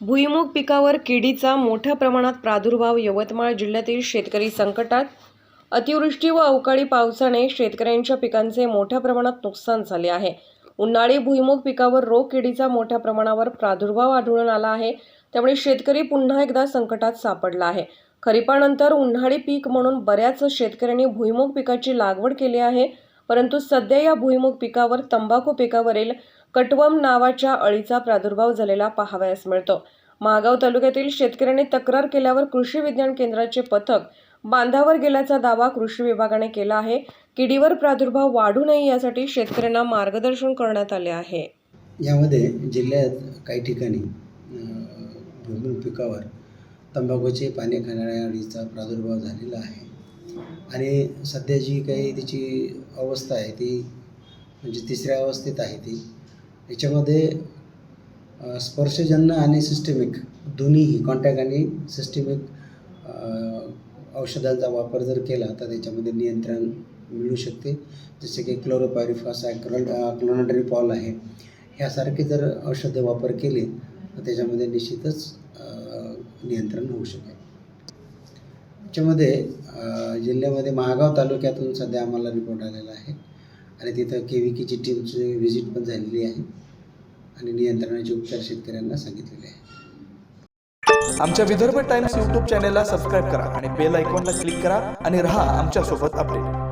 भुईमूग पिकावर किडीचा मोठ्या प्रमाणात प्रादुर्भाव यवतमाळ जिल्ह्यातील शेतकरी संकटात. अतिवृष्टी व अवकाळी पावसाने शेतकऱ्यांच्या पिकांचे मोठ्या प्रमाणात नुकसान झाले आहे. उन्हाळी भुईमूग पिकावर रोग किडीचा मोठ्या प्रमाणावर प्रादुर्भाव आढळून आला आहे. त्यामुळे शेतकरी पुन्हा एकदा संकटात सापडला आहे. खरीपानंतर उन्हाळी पीक म्हणून बऱ्याच शेतकऱ्यांनी भुईमूग पिकाची लागवड केली आहे. परंतु सध्या या भुईमूग पिकावर तंबाखू पिकावरील कटवम नावाच्या अळीचा प्रादुर्भाव झालेला पाहावयास मिळतो. महागाव तालुक्यातील शेतकऱ्यांनी तक्रार केल्यावर कृषी विज्ञान केंद्राचे पथक बांधावर गेल्याचा दावा कृषी विभागाने केला आहे. किडीवर प्रादुर्भाव वाढू नये यासाठी शेतकऱ्यांना मार्गदर्शन करण्यात आले आहे. यामध्ये जिल्ह्यात काही ठिकाणी अ, पिकावर तंबाखूचे पाने खाणाऱ्या अळीचा प्रादुर्भाव झालेला आहे. आणि सध्या जी काही तिची अवस्था आहे ती म्हणजे तिसऱ्या अवस्थेत आहे ती. याच्यामध्ये स्पर्शजन्य आणि सिस्टेमिक दोन्हीही कॉन्टॅक्ट आणि सिस्टेमिक औषधांचा वापर जर केला तर त्याच्यामध्ये नियंत्रण मिळू शकते. जसे की क्लोरोपायरिफॉस आहे क्लोनाड्री पॉल आहे. ह्यासारखे जर औषधं वापर केले तर त्याच्यामध्ये निश्चितच नियंत्रण होऊ शकेल. त्याच्यामध्ये जिल्ह्यामध्ये महागाव तालुक्यातून सध्या आम्हाला रिपोर्ट आलेला आहे. आणि तिथं के व्ही केची टीमची व्हिजिट पण झालेली आहे. आणि नियंत्रणाचे उपचार शेतकऱ्यांना सांगितलेले आहे. आमच्या विदर्भ टाइम्स यूट्यूब चॅनेलला सबस्क्राईब करा आणि बेल आयकॉनला क्लिक करा आणि रहा आमच्यासोबत अपडेट